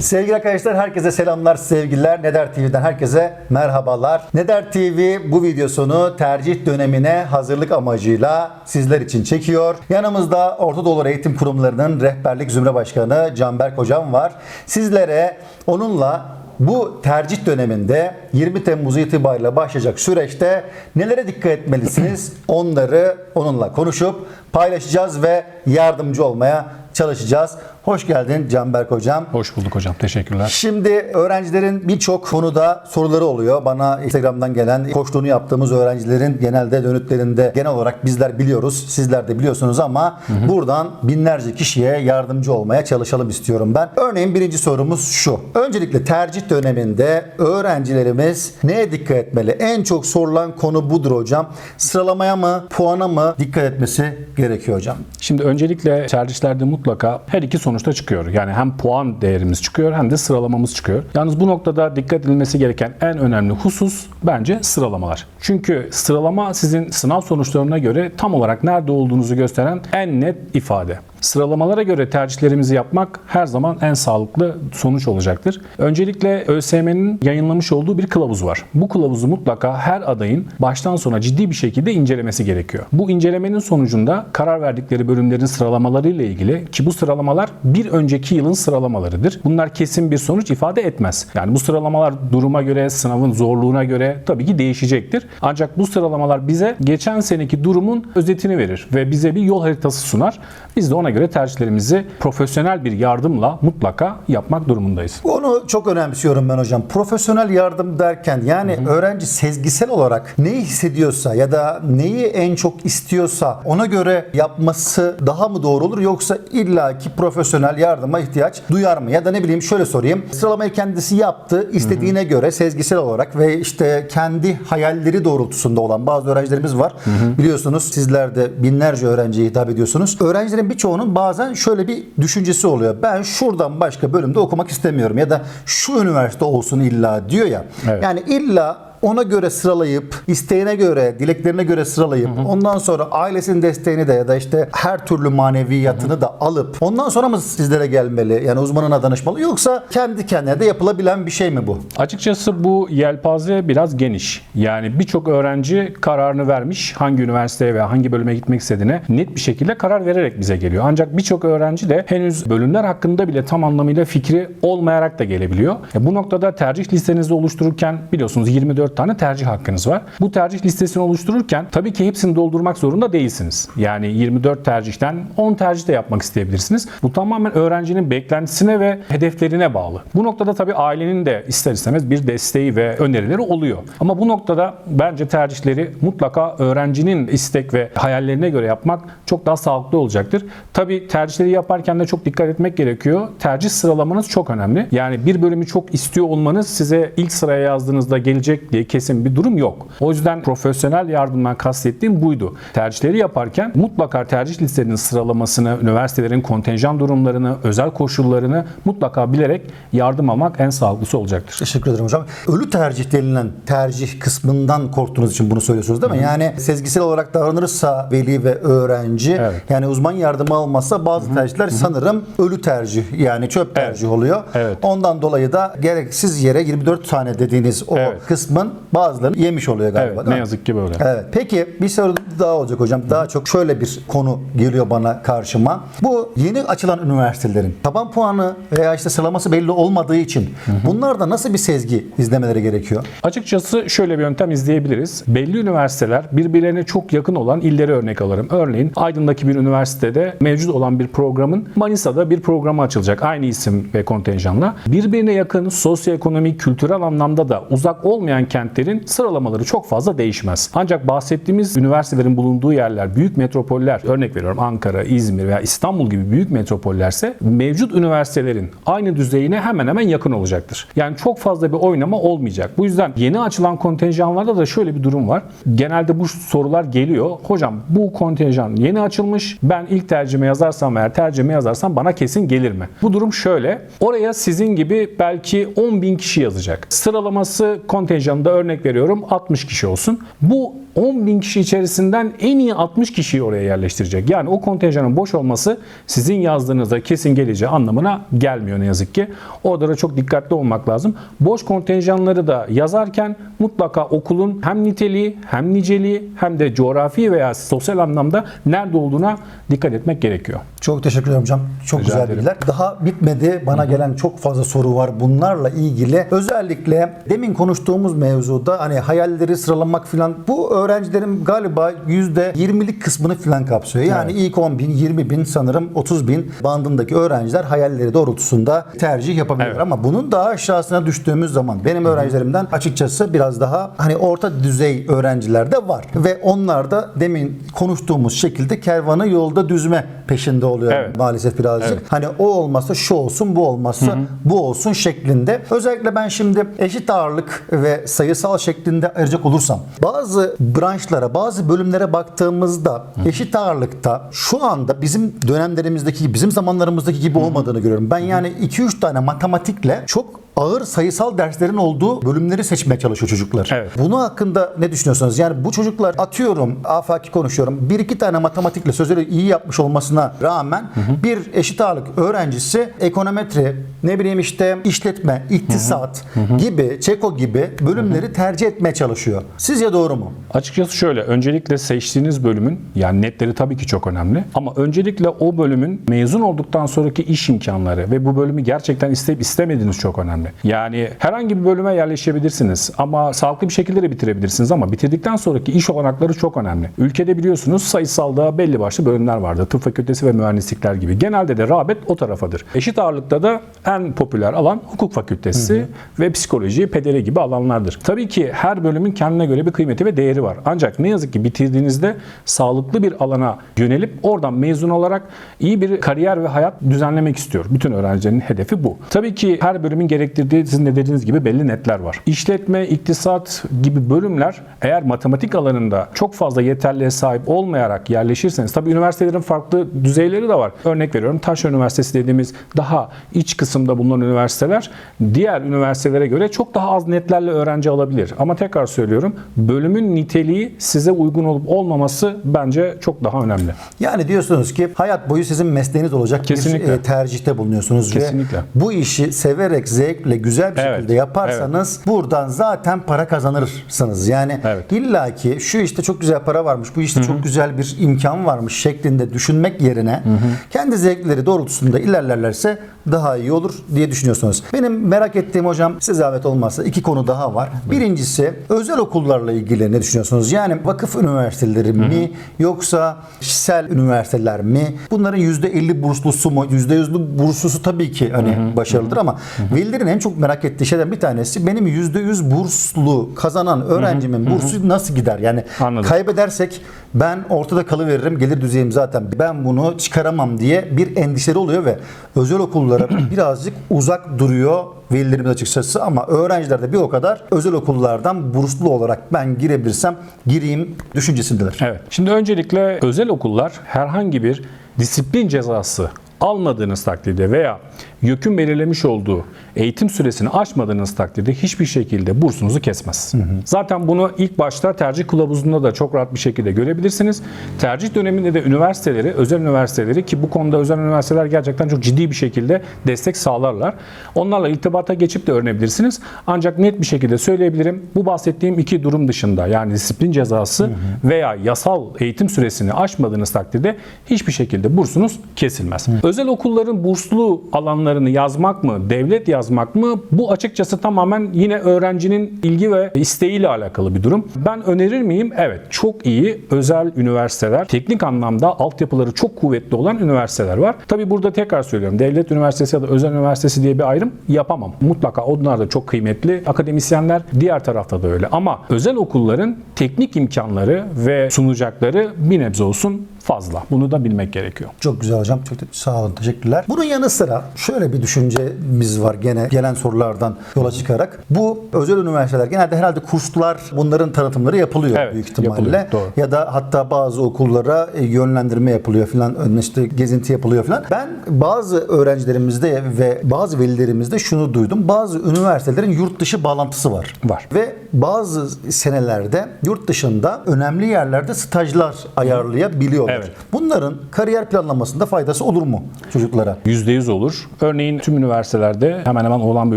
Sevgili arkadaşlar herkese selamlar, sevgiler. Neder TV'den herkese merhabalar. Neder TV bu videosunu tercih dönemine hazırlık amacıyla sizler için çekiyor. Yanımızda Orta Doğu Eğitim Kurumlarının rehberlik zümre başkanı Canberk Hocam var. Sizlere onunla bu tercih döneminde 20 Temmuz itibariyle başlayacak süreçte nelere dikkat etmelisiniz? Onları onunla konuşup paylaşacağız ve yardımcı olmaya çalışacağız. Hoş geldin Canberk Hocam. Hoş bulduk hocam. Teşekkürler. Şimdi öğrencilerin birçok konuda soruları oluyor. Bana Instagram'dan gelen koçluğunu yaptığımız öğrencilerin genelde dönütlerinde genel olarak bizler biliyoruz. Sizler de biliyorsunuz ama buradan binlerce kişiye yardımcı olmaya çalışalım istiyorum ben. Örneğin birinci sorumuz şu. Öncelikle tercih döneminde öğrencilerimiz neye dikkat etmeli? En çok sorulan konu budur hocam. Sıralamaya mı, puana mı dikkat etmesi gerekiyor hocam? Şimdi öncelikle tercihlerde mutlaka her iki sonuçta çıkıyor. Yani hem puan değerimiz çıkıyor hem de sıralamamız çıkıyor. Yalnız bu noktada dikkat edilmesi gereken en önemli husus bence sıralamalar. Çünkü sıralama sizin sınav sonuçlarına göre tam olarak nerede olduğunuzu gösteren en net ifade. Sıralamalara göre tercihlerimizi yapmak her zaman en sağlıklı sonuç olacaktır. Öncelikle ÖSYM'nin yayınlamış olduğu bir kılavuz var. Bu kılavuzu mutlaka her adayın baştan sona ciddi bir şekilde incelemesi gerekiyor. Bu incelemenin sonucunda karar verdikleri bölümlerin sıralamaları ile ilgili ki bu sıralamalar bir önceki yılın sıralamalarıdır. Bunlar kesin bir sonuç ifade etmez. Yani bu sıralamalar duruma göre, sınavın zorluğuna göre tabii ki değişecektir. Ancak bu sıralamalar bize geçen seneki durumun özetini verir ve bize bir yol haritası sunar. Biz de ona göre tercihlerimizi profesyonel bir yardımla mutlaka yapmak durumundayız. Onu çok önemsiyorum ben hocam. Profesyonel yardım derken yani öğrenci sezgisel olarak neyi hissediyorsa ya da neyi en çok istiyorsa ona göre yapması daha mı doğru olur yoksa illaki profesyonel yardıma ihtiyaç duyar mı? Ya da ne bileyim şöyle sorayım. Sıralamayı kendisi yaptı. istediğine göre sezgisel olarak ve işte kendi hayalleri doğrultusunda olan bazı öğrencilerimiz var. Biliyorsunuz sizler de binlerce öğrenciye hitap ediyorsunuz. Öğrencilerin birçoğunun bazen şöyle bir düşüncesi oluyor. Ben şuradan başka bölümde okumak istemiyorum ya da şu üniversite olsun illa diyor ya. Evet. Yani illa ona göre sıralayıp, isteğine göre, dileklerine göre sıralayıp, ondan sonra ailesinin desteğini de ya da işte her türlü maneviyatını da alıp ondan sonra mı sizlere gelmeli? Yani uzmanına danışmalı yoksa kendi kendine de yapılabilen bir şey mi bu? Açıkçası bu yelpaze biraz geniş. Yani birçok öğrenci kararını vermiş hangi üniversiteye veya hangi bölüme gitmek istediğine net bir şekilde karar vererek bize geliyor. Ancak birçok öğrenci de henüz bölümler hakkında bile tam anlamıyla fikri olmayarak da gelebiliyor. E bu noktada tercih listenizi oluştururken biliyorsunuz 24 tane tercih hakkınız var. Bu tercih listesini oluştururken tabii ki hepsini doldurmak zorunda değilsiniz. Yani 24 tercihten 10 tercih de yapmak isteyebilirsiniz. Bu tamamen öğrencinin beklentisine ve hedeflerine bağlı. Bu noktada tabii ailenin de ister istemez bir desteği ve önerileri oluyor. Ama bu noktada bence tercihleri mutlaka öğrencinin istek ve hayallerine göre yapmak çok daha sağlıklı olacaktır. Tabii tercihleri yaparken de çok dikkat etmek gerekiyor. Tercih sıralamanız çok önemli. Yani bir bölümü çok istiyor olmanız size ilk sıraya yazdığınızda gelecek diye kesin bir durum yok. O yüzden profesyonel yardımdan kastettiğim buydu. Tercihleri yaparken mutlaka tercih listelerinin sıralamasını, üniversitelerin kontenjan durumlarını, özel koşullarını mutlaka bilerek yardım almak en sağlıklısı olacaktır. Teşekkür ederim hocam. Ölü tercih denilen tercih kısmından korktuğunuz için bunu söylüyorsunuz değil mi? Yani sezgisel olarak davranırsa veli ve öğrenci Evet. yani uzman yardımı almazsa bazı tercihler sanırım ölü tercih yani çöp tercih oluyor. Evet. Ondan dolayı da gereksiz yere 24 tane dediğiniz o Evet. kısmın bazılarını yemiş oluyor galiba Evet, ne yazık ki böyle. Evet. Peki bir soru daha olacak hocam. Daha çok şöyle bir konu geliyor bana karşıma. Bu yeni açılan üniversitelerin taban puanı veya işte sıralaması belli olmadığı için bunlarda nasıl bir sezgi izlemeleri gerekiyor? Açıkçası şöyle bir yöntem izleyebiliriz. Belli üniversiteler birbirlerine çok yakın olan illeri örnek alırım. Örneğin Aydın'daki bir üniversitede mevcut olan bir programın Manisa'da bir programı açılacak. Aynı isim ve kontenjanla. Birbirine yakın sosyoekonomik, kültürel anlamda da uzak olmayan kentlerin sıralamaları çok fazla değişmez. Ancak bahsettiğimiz üniversitelerin bulunduğu yerler, büyük metropoller, örnek veriyorum Ankara, İzmir veya İstanbul gibi büyük metropollerse mevcut üniversitelerin aynı düzeyine hemen hemen yakın olacaktır. Yani çok fazla bir oynama olmayacak. Bu yüzden yeni açılan kontenjanlarda da şöyle bir durum var. Genelde bu sorular geliyor. Hocam bu kontenjan yeni açılmış. Ben ilk tercihime yazarsam eğer tercihime yazarsam bana kesin gelir mi? Bu durum şöyle. Oraya sizin gibi belki 10 bin kişi yazacak. Sıralaması kontenjanında örnek veriyorum 60 kişi olsun. Bu 10 bin kişi içerisinden en iyi 60 kişiyi oraya yerleştirecek. Yani o kontenjanın boş olması sizin yazdığınızda kesin geleceği anlamına gelmiyor ne yazık ki. Orada da çok dikkatli olmak lazım. Boş kontenjanları da yazarken mutlaka okulun hem niteliği hem niceliği hem de coğrafi veya sosyal anlamda nerede olduğuna dikkat etmek gerekiyor. Çok teşekkür ederim hocam. Çok Rica güzel bilgiler. Daha bitmedi. Bana gelen çok fazla soru var bunlarla ilgili. Özellikle demin konuştuğumuz mevzuda hani hayalleri sıralamak filan bu öğrencilerin galiba %20'lik kısmını filan kapsıyor. Yani ilk 10 bin, 20 bin sanırım 30 bin bandındaki öğrenciler hayalleri doğrultusunda tercih yapabilirler. Evet. Ama bunun daha aşağısına düştüğümüz zaman benim öğrencilerimden açıkçası biraz daha hani orta düzey öğrenciler de var. Ve onlar da demin konuştuğumuz şekilde kervanı yolda düzme peşinde oluyor Evet. maalesef birazcık. Evet. Hani o olmazsa şu olsun, bu olmazsa bu olsun şeklinde. Özellikle ben şimdi eşit ağırlık ve sayısal şeklinde ayıracak olursam bazı branşlara, bazı bölümlere baktığımızda eşit ağırlıkta şu anda bizim dönemlerimizdeki gibi, bizim zamanlarımızdaki gibi olmadığını görüyorum. Ben yani 2-3 tane matematikle çok ağır sayısal derslerin olduğu bölümleri seçmeye çalışıyor çocuklar. Evet. Bunu hakkında ne düşünüyorsunuz? Yani bu çocuklar atıyorum afaki konuşuyorum. Bir iki tane matematikle sözleri iyi yapmış olmasına rağmen bir eşit ağırlık öğrencisi ekonometri, ne bileyim işte işletme, iktisat gibi, çeko gibi bölümleri tercih etmeye çalışıyor. Sizce doğru mu? Açıkçası şöyle, öncelikle seçtiğiniz bölümün, yani netleri tabii ki çok önemli. Ama öncelikle o bölümün mezun olduktan sonraki iş imkanları ve bu bölümü gerçekten isteyip istemediğiniz çok önemli. Yani herhangi bir bölüme yerleşebilirsiniz ama sağlıklı bir şekilde de bitirebilirsiniz ama bitirdikten sonraki iş olanakları çok önemli. Ülkede biliyorsunuz sayısalda belli başlı bölümler vardı. Tıp fakültesi ve mühendislikler gibi. Genelde de rağbet o tarafadır. Eşit ağırlıkta da en popüler alan hukuk fakültesi ve psikoloji, pedere gibi alanlardır. Tabii ki her bölümün kendine göre bir kıymeti ve değeri var. Ancak ne yazık ki bitirdiğinizde sağlıklı bir alana yönelip oradan mezun olarak iyi bir kariyer ve hayat düzenlemek istiyor. Bütün öğrencilerin hedefi bu. Tabii ki her bölümün gerektirdiği sizin de dediğiniz gibi belli netler var. İşletme, iktisat gibi bölümler eğer matematik alanında çok fazla yeterliğe sahip olmayarak yerleşirseniz tabii üniversitelerin farklı düzeyleri de var. Örnek veriyorum Taş Üniversitesi dediğimiz daha iç kısımda bulunan üniversiteler diğer üniversitelere göre çok daha az netlerle öğrenci alabilir. Ama tekrar söylüyorum bölümün niteliği size uygun olup olmaması bence çok daha önemli. Yani diyorsunuz ki hayat boyu sizin mesleğiniz olacak Kesinlikle. bir e, tercihte bulunuyorsunuz Kesinlikle. ve bu işi severek, zevkle, güzel bir Evet, şekilde yaparsanız buradan zaten para kazanırsınız. Yani Evet. illa ki şu işte çok güzel para varmış, bu işte çok güzel bir imkan varmış şeklinde düşünmek yerine kendi zevkleri doğrultusunda ilerlerlerse daha iyi olur diye düşünüyorsunuz. Benim merak ettiğim hocam size zahmet olmazsa iki konu daha var. Birincisi özel okullarla ilgili ne düşünüyorsunuz? Yani vakıf üniversiteleri mi yoksa kişisel üniversiteler mi? Bunların %50 burslusu mu? %100'lü burslusu tabii ki hani başarılıdır ama velilerin en çok merak ettiği şeyden bir tanesi benim %100 burslu kazanan öğrencimin bursu nasıl gider? Yani Anladım. kaybedersek ben ortada kalıveririm gelir düzeyim zaten ben bunu çıkaramam diye bir endişeli oluyor ve özel okullara birazcık uzak duruyor velilerimiz açıkçası ama öğrenciler de bir o kadar özel okullardan burslu olarak ben girebilirsem gireyim düşüncesindeler. Evet. Şimdi öncelikle özel okullar herhangi bir disiplin cezası almadığınız takdirde veya YÖK'ün belirlemiş olduğu eğitim süresini aşmadığınız takdirde hiçbir şekilde bursunuzu kesmez. Zaten bunu ilk başta tercih kılavuzunda da çok rahat bir şekilde görebilirsiniz. Tercih döneminde de üniversiteleri, özel üniversiteleri ki bu konuda özel üniversiteler gerçekten çok ciddi bir şekilde destek sağlarlar. Onlarla irtibata geçip de öğrenebilirsiniz. Ancak net bir şekilde söyleyebilirim. Bu bahsettiğim iki durum dışında yani disiplin cezası veya yasal eğitim süresini aşmadığınız takdirde hiçbir şekilde bursunuz kesilmez. Özel okulların burslu alanlarını yazmak mı, devlet yazmak mı bu açıkçası tamamen yine öğrencinin ilgi ve isteğiyle alakalı bir durum. Ben önerir miyim? Evet. Çok iyi özel üniversiteler, teknik anlamda altyapıları çok kuvvetli olan üniversiteler var. Tabi burada tekrar söylüyorum. Devlet üniversitesi ya da özel üniversitesi diye bir ayrım yapamam. Mutlaka onlar da çok kıymetli. Akademisyenler diğer tarafta da öyle. Ama özel okulların teknik imkanları ve sunacakları bir nebze olsun fazla. Bunu da bilmek gerekiyor. Çok güzel hocam. Çok sağ olun. Teşekkürler. Bunun yanı sıra şöyle bir düşüncemiz var gene gelen sorulardan yola çıkarak. Bu özel üniversiteler genelde herhalde kurslar bunların tanıtımları yapılıyor Evet, büyük ihtimalle. yapılıyor, doğru. Ya da hatta bazı okullara e, yönlendirme yapılıyor filan. işte gezinti yapılıyor filan. Ben bazı öğrencilerimizde ve bazı velilerimizde şunu duydum. Bazı üniversitelerin yurt dışı bağlantısı var. Var. Ve bazı senelerde yurt dışında önemli yerlerde stajlar ayarlayabiliyorlar. Evet. Bunların kariyer planlamasında faydası olur mu çocuklara? %100 olur. Örneğin tüm üniversitelerde hemen hemen olan bir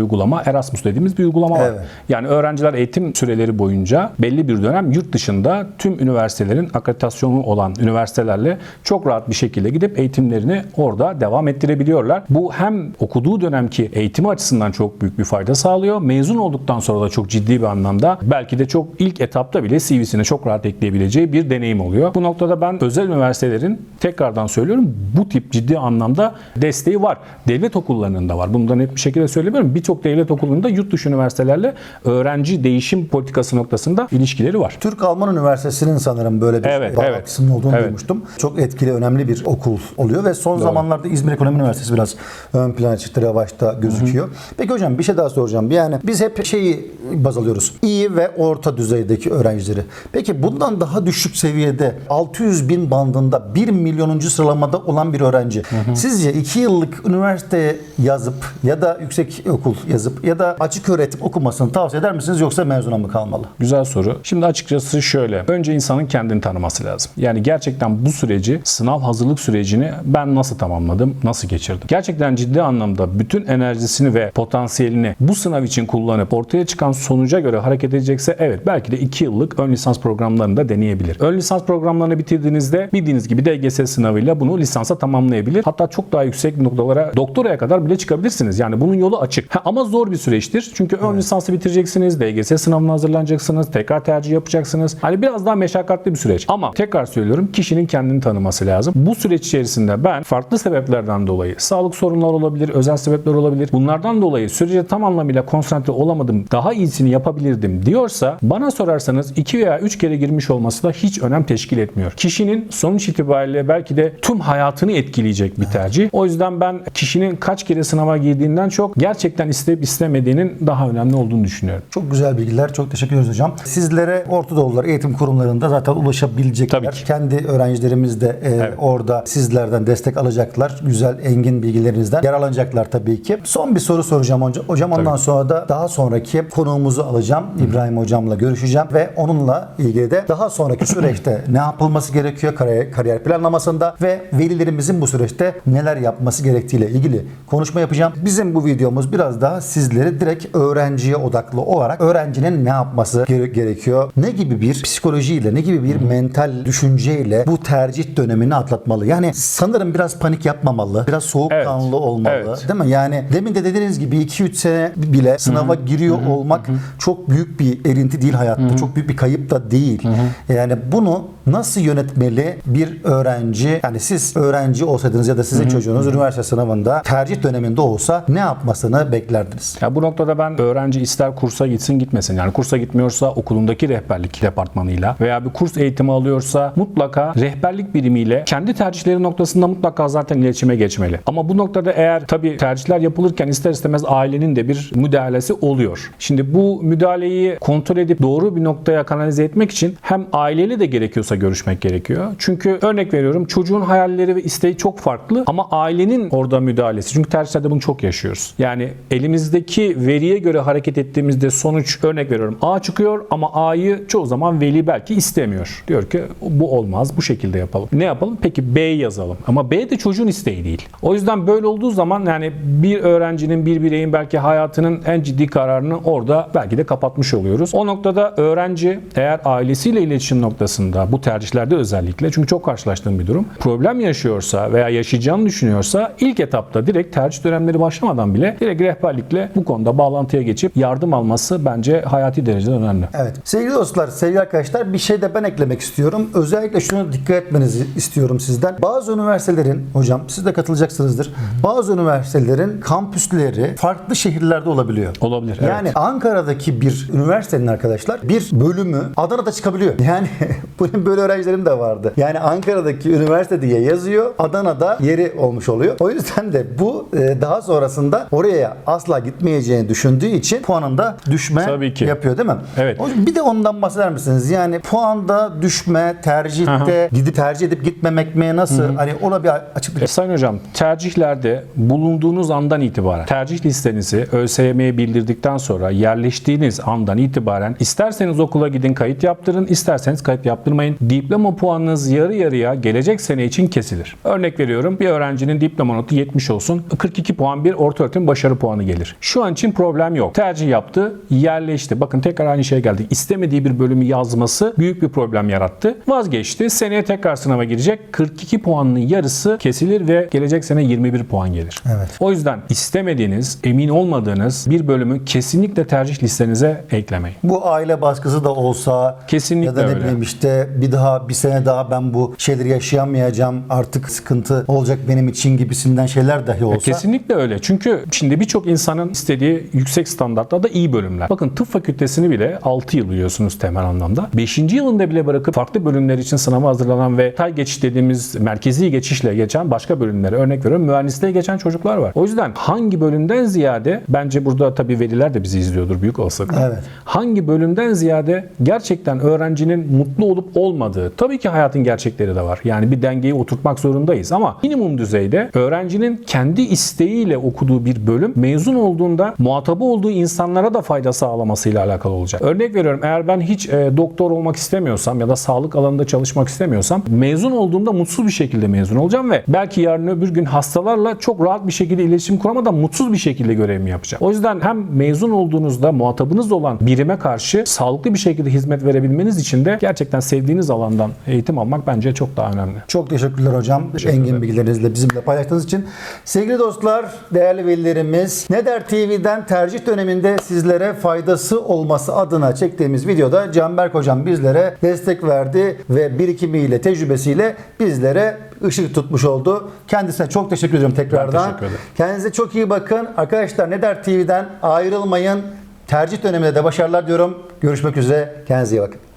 uygulama Erasmus dediğimiz bir uygulama var. Evet. Yani öğrenciler eğitim süreleri boyunca belli bir dönem yurt dışında tüm üniversitelerin akreditasyonu olan üniversitelerle çok rahat bir şekilde gidip eğitimlerini orada devam ettirebiliyorlar. Bu hem okuduğu dönemki eğitimi açısından çok büyük bir fayda sağlıyor. Mezun olduktan sonra da çok ciddi bir anlamda belki de çok ilk etapta bile CV'sine çok rahat ekleyebileceği bir deneyim oluyor. Bu noktada ben özel üniversitelerin tekrardan söylüyorum bu tip ciddi anlamda desteği var. Devlet okullarının da var. Bunu da net bir şekilde söylemiyorum. Birçok devlet okulunda yurt dışı üniversitelerle öğrenci değişim politikası noktasında ilişkileri var. Türk-Alman Üniversitesi'nin sanırım böyle bir Evet, bağlantısının olduğunu evet. duymuştum. Çok etkili, önemli bir okul oluyor ve son zamanlarda İzmir Ekonomi Üniversitesi biraz ön plana çıktı, revaçta gözüküyor. Peki hocam bir şey daha soracağım. Yani biz hep şeyi baz alıyoruz. İyi ve orta düzeydeki öğrencileri. Peki bundan daha düşük seviyede 600 bin bandında 1 milyonuncu sıralamada olan bir öğrenci. Sizce 2 yıllık üniversiteye yazıp ya da yüksek okul yazıp ya da açık öğretim okumasını tavsiye eder misiniz yoksa mezuna mı kalmalı? Güzel soru. Şimdi açıkçası şöyle. Önce insanın kendini tanıması lazım. Yani gerçekten bu süreci, sınav hazırlık sürecini ben nasıl tamamladım, nasıl geçirdim? Gerçekten ciddi anlamda bütün enerjisini ve potansiyelini bu sınav için kullanıp ortaya çıkan sonuca göre hareket edecekse evet belki de 2 yıllık ön lisans programlarını da deneyebilir. Ön lisans programlarını bitirdiğinizde bildiğiniz gibi DGS sınavıyla bunu lisansa tamamlayabilir. Hatta çok daha yüksek noktalara doktoraya kadar bile çıkabilirsiniz. Yani bunun yolu açık. Ha, ama zor bir süreçtir. Çünkü ön lisansı bitireceksiniz, DGS sınavına hazırlanacaksınız, tekrar tercih yapacaksınız. Hani biraz daha meşakkatli bir süreç. Ama tekrar söylüyorum kişinin kendini tanıması lazım. Bu süreç içerisinde ben farklı sebeplerden dolayı sağlık sorunları olabilir, özel sebepler olabilir. Bunlardan dolayı sürece tam anlamıyla konsantre olamadım, daha iyisini yapabilirdim diyorsa bana sorarsanız 2 veya 3 kere girmiş olması da hiç önem teşkil etmiyor. Kişinin sonuç itibariyle belki de tüm hayatını etkileyecek bir tercih. O yüzden ben kişinin kaç kere sınava girdiğinden çok gerçekten isteyip istemediğinin daha önemli olduğunu düşünüyorum. Çok güzel bilgiler. Çok teşekkür ederiz hocam. Sizlere Orta Doğulular eğitim kurumlarında zaten ulaşabilecekler. Tabii ki. Kendi öğrencilerimiz de e, orada sizlerden destek alacaklar. Güzel, engin bilgilerinizden yararlanacaklar tabii ki. Son bir soru soracağım hocam. Hocam ondan sonra da daha sonraki konuğumuzu alacağım. İbrahim hocamla görüşeceğim ve onunla ilgili de daha sonraki süreçte ne yapılması gerekiyor kariyer, kariyer planlamasında ve velilerimizin bu süreçte neler yapması gerektiğiyle ilgili konuşma yapacağım. Bizim bu videomuz biraz daha sizleri direkt öğrenciye odaklı olarak öğrencinin ne yapması gere- gerekiyor? Ne gibi bir psikolojiyle, ne gibi bir mental düşünceyle bu tercih dönemini atlatmalı? Yani sanırım biraz panik yapmamalı, biraz soğukkanlı Evet. olmalı. Evet. Değil mi? Yani demin de dediğiniz gibi 2-3 sene bile sınava giriyor olmak çok büyük bir erinti değil hayatta. Çok büyük bir kayıp da değil. Yani bunu nasıl yönetmeli bir öğrenci? Yani siz öğrenci olsaydınız ya da sizin çocuğunuz üniversite sınavında tercih döneminde olsa ne yapmasını beklerdiniz? Ya bu noktada ben öğrenci ister kursa gitsin gitmesin. Yani kursa gitmiyorsa okulundaki rehberlik departmanıyla veya bir kurs eğitimi alıyorsa mutlaka rehberlik birimiyle kendi tercihleri noktasında mutlaka zaten iletişime geçmeli. Ama bu noktada eğer tabii tercihler yapılırken ister istemez ailenin de bir müdahalesi oluyor. Şimdi bu müdahaleyi kontrol edip doğru bir noktaya kanalize etmek için hem aileyle de gerekiyorsa görüşmek gerekiyor. Çünkü örnek veriyorum çocuğun hayalleri ve isteği çok farklı ama ailenin orada müdahalesi. Çünkü tercihlerde bunu çok yaşıyoruz. Yani elimizdeki veriye göre hareket ettiğimizde sonuç örnek veriyorum A çıkıyor ama A'yı çoğu zaman veli belki istemiyor. Diyor ki bu olmaz bu şekilde yapalım. Ne yapalım? Peki B'yi yazalım. Ama B de çocuğun isteği değil. O yüzden böyle olduğu zaman yani bir öğrencinin bir bireyin belki hayatının en ciddi kararını orada belki de kapatmış oluyoruz. O noktada öğrenci eğer ailesiyle iletişim noktasında bu tercihlerde özellikle çünkü çok karşılaştığım bir durum problem yaşıyorsa veya yaşayacağını düşünüyorsa ilk etapta direkt tercih dönemleri başlamadan bile direkt rehberlikle bu konuda bağlantıya geçip yardım alması bence hayati derecede önemli. Evet. Sevgili dostlar, sevgili arkadaşlar bir şey de ben eklemek istiyorum. Özellikle şunu dikkat etmenizi istiyorum sizden. Bazı üniversitelerin, hocam siz de katılacaksınızdır. Bazı üniversitelerin kampüsleri farklı şehirlerde olabiliyor. Olabilir, evet. Yani Ankara'daki bir üniversitenin arkadaşlar bir bölümü Adana'da çıkabiliyor. Yani benim böyle öğrencilerim de vardı. Yani Ankara'daki üniversite diye yazıyor. Adana'da yeri olmuş oluyor. O yüzden de bu e, daha sonrasında oraya asla gitmeyeceğini düşündüğü için puanında düşme Tabii ki. yapıyor değil mi? Evet. Bir de ondan bahseder misiniz? Yani puanda düşme, tercihte gidip tercih edip gitmemek mi nasıl? Hani ona bir açıklık E, Sayın Hocam tercihlerde bulunduğunuz andan itibaren tercih listenizi ÖSYM'ye bildirdikten sonra yerleştiğiniz andan itibaren isterseniz okula gidin kayıt yaptırın isterseniz kayıt yaptırmayın. Diploma puanınız yarı yarıya gelecek sene için kesilir. Örnek veriyorum bir öğrencinin diploma notu 70 olsun 42 puan bir orta öğretim başarı puanı gelir. Şu an için problem yok. Tercih yaptı yerleşti. Bakın tekrar aynı şeye geldik. İstemediği bir bölümü yazması büyük bir problem yarattı. Vazgeçti. Seneye tekrar sınava girecek. 42 puanının yarısı kesilir ve gelecek sene 21 puan gelir. Evet. O yüzden istemediğiniz, emin olmadığınız bir bölümü kesinlikle tercih listenize eklemeyin. Bu aile baskısı da olsa Kesinlikle ya da ne öyle. bileyim işte bir daha bir sene daha ben bu şeyleri yaşayamayacağım artık sıkıntı olacak benim için gibisinden şeyler dahi olsa. Kesinlikle öyle. Çünkü şimdi birçok insanın istediği yüksek standartlarda iyi bölümler. Bakın tıp fakültesini bile 6 yıl biliyorsunuz temel anlamda. 5. yılında bile bırakıp farklı bölümler için sınava hazırlanan ve tay geçiş dediğimiz merkezi geçişle geçen başka bölümlere örnek veriyorum mühendisliğe geçen çocuklar var. O yüzden hangi bölümden ziyade bence burada tabii veliler de bizi izliyordur büyük olasılıkla. Evet. Hangi bölümden ziyade gerçekten öğrencinin mutlu olup olmadığı tabii ki hayatın gerçekleri de var. Yani bir dengeyi oturtmak zorundayız ama minimum düzeyde öğrencinin kendi isteğiyle okuduğu bir bölüm mezun olduğunda muhatabı olduğu insanlara da fayda sağlamasıyla alakalı olacak. Örnek veriyorum eğer ben hiç e, doktor olmak istemiyorsam ya da sağlık alanında çalışmak istemiyorsam mezun olduğumda mutsuz bir şekilde mezun olacağım ve belki yarın öbür gün hastalarla çok rahat bir şekilde iletişim kuramadan mutsuz bir şekilde görevimi yapacağım. O yüzden hem mezun olduğunuzda muhatabınız olan birime karşı sağlıklı bir şekilde hizmet verebilmeniz için de gerçekten sevdiğiniz alandan eğitim almak bence çok daha önemli. Çok teşekkürler hocam. Engin bilgilerinizle bizimle paylaştığınız için. Sevgili dostlar, değerli velilerimiz, Ne Der TV'den tercih döneminde sizlere faydası olması adına çektiğimiz videoda Canberk hocam bizlere destek verdi ve birikimiyle, tecrübesiyle bizlere ışık tutmuş oldu. Kendisine çok teşekkür ediyorum tekrardan. teşekkür ederim. Kendinize çok iyi bakın. Arkadaşlar Ne Der TV'den ayrılmayın. Tercih döneminde de başarılar diyorum. Görüşmek üzere. Kendinize iyi bakın.